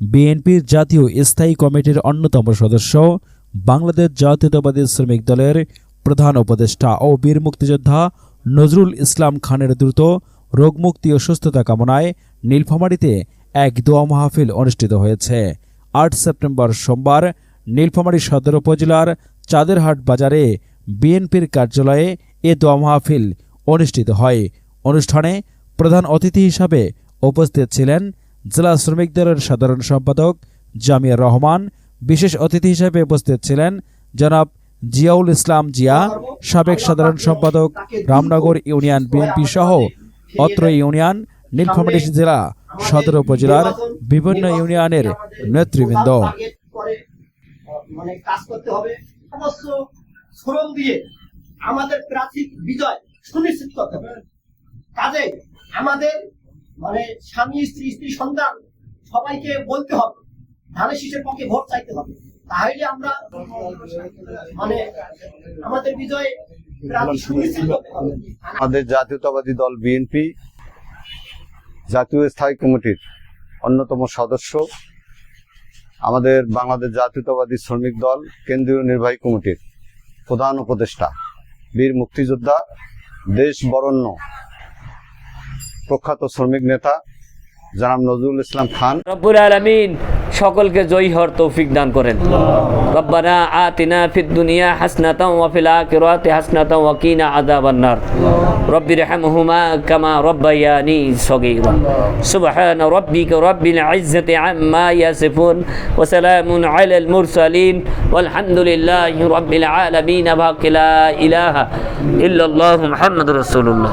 বিএনপির জাতীয় স্থায়ী কমিটির অন্যতম সদস্য, বাংলাদেশ জাতীয়তাবাদী শ্রমিক দলের প্রধান উপদেষ্টা ও বীর মুক্তিযোদ্ধা নজরুল ইসলাম খানের দ্রুত রোগমুক্তি ও সুস্থতা কামনায় নীলফামারীতে এক দোয়া মাহফিল অনুষ্ঠিত হয়েছে। আট সেপ্টেম্বর সোমবার নীলফামারী সদর উপজেলার চাঁদেরহাট বাজারে বিএনপির কার্যালয়ে এ দোয়া মাহফিল অনুষ্ঠিত হয়। অনুষ্ঠানে প্রধান অতিথি হিসাবে উপস্থিত ছিলেন জেলা শ্রমিক দলের সাধারণ সম্পাদক জামিয়া রহমান, বিশেষ অতিথি হিসেবে উপস্থিত ছিলেন জনাব জিয়াউল ইসলাম জিয়া, সাবেক সাধারণ সম্পাদক রামনগর ইউনিয়ন বিএনপি সহ অত্র ইউনিয়ন, নীলফামারী জেলা, সদর উপজেলার বিভিন্ন ইউনিয়নের নেতৃবৃন্দ। মানে আমাদের প্রার্থী বিজয় সুনিশ্চিত করতে হবে। কাজে আমাদের মানে স্বামী, স্ত্রী স্ত্রী, সন্তান, সবাইকে বলতে হবে। ধানের শীষের পক্ষে ভোট চাইতে হবে। তাহলে আমরা মানে আমাদের বিজয় আমাদের জাতীয়তাবাদী দল বিএনপি জাতীয় স্থায়ী কমিটির অন্যতম সদস্য। আমাদের বাংলাদেশ জাতীয়তাবাদী শ্রমিক দল, কেন্দ্রীয় নির্বাহী কমিটির প্রধান উপদেষ্টা, বীর মুক্তিযোদ্ধা, দেশ বরণ্য। প্রখ্যাত শ্রমিক নেতা জনাব নজরুল ইসলাম খান। রব্বুল আলামিন সকলকে জয়ী হওয়ার তৌফিক দান করেন। রব্বানা আতিনা ফিদ দুনিয়া হাসনাতাও ওয়া ফিল আখিরাতি হাসনাতাও ওয়া কিনা আযাবান নার। রব্বি রহমহুমা কামা রব্বায়ানি সগীরা। সুবহান রাব্বিকা রাব্বিল ইজ্জাতি আম্মা ইয়াসিফুন ওয়া সালামুন আলাল মুরসালিন। ওয়ালহামদুলিল্লাহি রাব্বিল আলামিন। বাকি লা ইলাহা ইল্লাল্লাহু মুহাম্মাদুর রাসূলুল্লাহ।